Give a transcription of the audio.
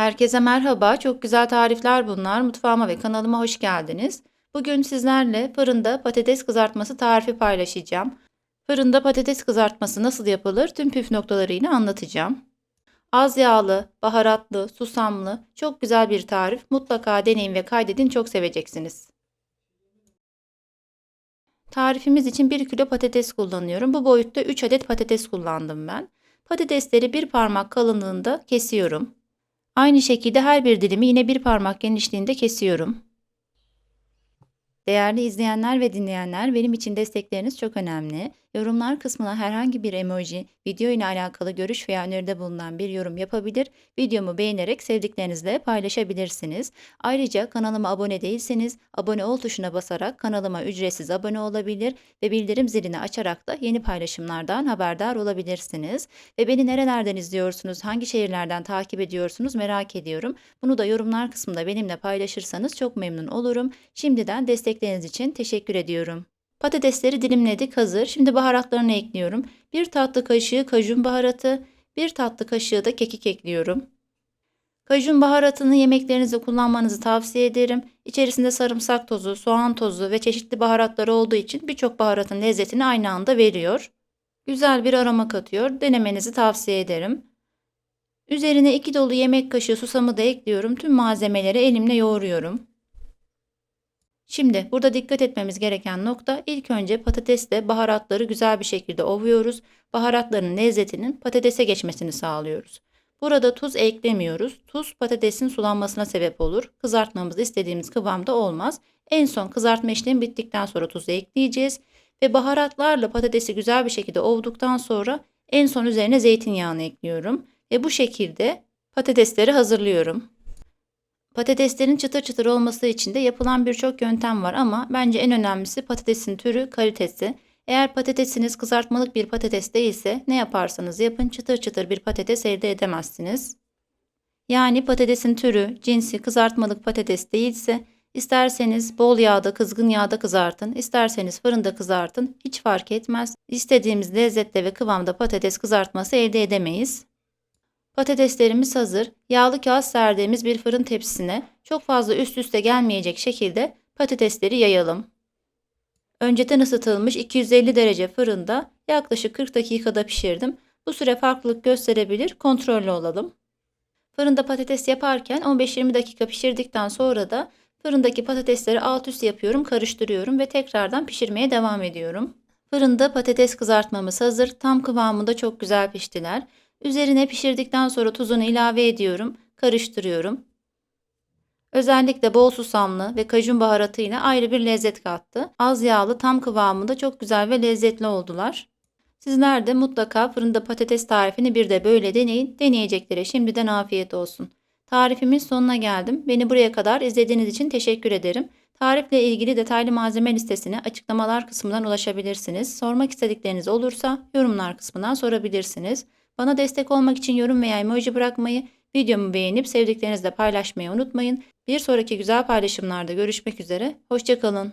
Herkese merhaba. Çok güzel tarifler bunlar. Mutfağıma ve kanalıma hoş geldiniz. Bugün sizlerle fırında patates kızartması tarifi paylaşacağım. Fırında patates kızartması nasıl yapılır tüm püf noktalarıyla anlatacağım. Az yağlı, baharatlı, susamlı, çok güzel bir tarif. Mutlaka deneyin ve kaydedin çok seveceksiniz. Tarifimiz için 1 kilo patates kullanıyorum. Bu boyutta 3 adet patates kullandım ben. Patatesleri bir parmak kalınlığında kesiyorum. Aynı şekilde her bir dilimi yine bir parmak genişliğinde kesiyorum. Değerli izleyenler ve dinleyenler benim için destekleriniz çok önemli. Yorumlar kısmına herhangi bir emoji, video ile alakalı görüş veya öneride bulunan bir yorum yapabilir, videomu beğenerek sevdiklerinizle paylaşabilirsiniz. Ayrıca kanalıma abone değilseniz abone ol tuşuna basarak kanalıma ücretsiz abone olabilir ve bildirim zilini açarak da yeni paylaşımlardan haberdar olabilirsiniz. Ve beni nerelerden izliyorsunuz, hangi şehirlerden takip ediyorsunuz merak ediyorum. Bunu da yorumlar kısmında benimle paylaşırsanız çok memnun olurum. Şimdiden destekleriniz için teşekkür ediyorum. Patatesleri dilimledik hazır. Şimdi baharatlarını ekliyorum. 1 tatlı kaşığı kajun baharatı, 1 tatlı kaşığı da kekik ekliyorum. Kajun baharatını yemeklerinizde kullanmanızı tavsiye ederim. İçerisinde sarımsak tozu, soğan tozu ve çeşitli baharatlar olduğu için birçok baharatın lezzetini aynı anda veriyor. Güzel bir aroma katıyor. Denemenizi tavsiye ederim. Üzerine 2 dolu yemek kaşığı susamı da ekliyorum. Tüm malzemeleri elimle yoğuruyorum. Şimdi burada dikkat etmemiz gereken nokta ilk önce patatesle baharatları güzel bir şekilde ovuyoruz. Baharatların lezzetinin patatese geçmesini sağlıyoruz. Burada tuz eklemiyoruz. Tuz patatesin sulanmasına sebep olur. Kızartmamız istediğimiz kıvamda olmaz. En son kızartma işlemi bittikten sonra tuzu ekleyeceğiz. Ve baharatlarla patatesi güzel bir şekilde ovduktan sonra en son üzerine zeytinyağını ekliyorum. Ve bu şekilde patatesleri hazırlıyorum. Patateslerin çıtır çıtır olması için de yapılan birçok yöntem var ama bence en önemlisi patatesin türü, kalitesi. Eğer patatesiniz kızartmalık bir patates değilse ne yaparsanız yapın çıtır çıtır bir patates elde edemezsiniz. Yani patatesin türü, cinsi kızartmalık patates değilse isterseniz bol yağda, kızgın yağda kızartın, isterseniz fırında kızartın hiç fark etmez. İstediğimiz lezzette ve kıvamda patates kızartması elde edemeyiz. Patateslerimiz hazır. Yağlı kağıt serdiğimiz bir fırın tepsisine çok fazla üst üste gelmeyecek şekilde patatesleri yayalım. Önceden ısıtılmış 250 derece fırında yaklaşık 40 dakikada pişirdim. Bu süre farklılık gösterebilir, kontrollü olalım. Fırında patates yaparken 15-20 dakika pişirdikten sonra da fırındaki patatesleri alt üst yapıyorum, karıştırıyorum ve tekrardan pişirmeye devam ediyorum. Fırında patates kızartmamız hazır. Tam kıvamında çok güzel piştiler. Üzerine pişirdikten sonra tuzunu ilave ediyorum, karıştırıyorum. Özellikle bol susamlı ve kajun baharatıyla ayrı bir lezzet kattı. Az yağlı tam kıvamında çok güzel ve lezzetli oldular. Sizler de mutlaka fırında patates tarifini bir de böyle deneyin. Deneyeceklere şimdiden afiyet olsun. Tarifimin sonuna geldim. Beni buraya kadar izlediğiniz için teşekkür ederim. Tarifle ilgili detaylı malzeme listesine açıklamalar kısmından ulaşabilirsiniz. Sormak istedikleriniz olursa yorumlar kısmından sorabilirsiniz. Bana destek olmak için yorum veya emoji bırakmayı, videomu beğenip sevdiklerinizle paylaşmayı unutmayın. Bir sonraki güzel paylaşımlarda görüşmek üzere. Hoşçakalın.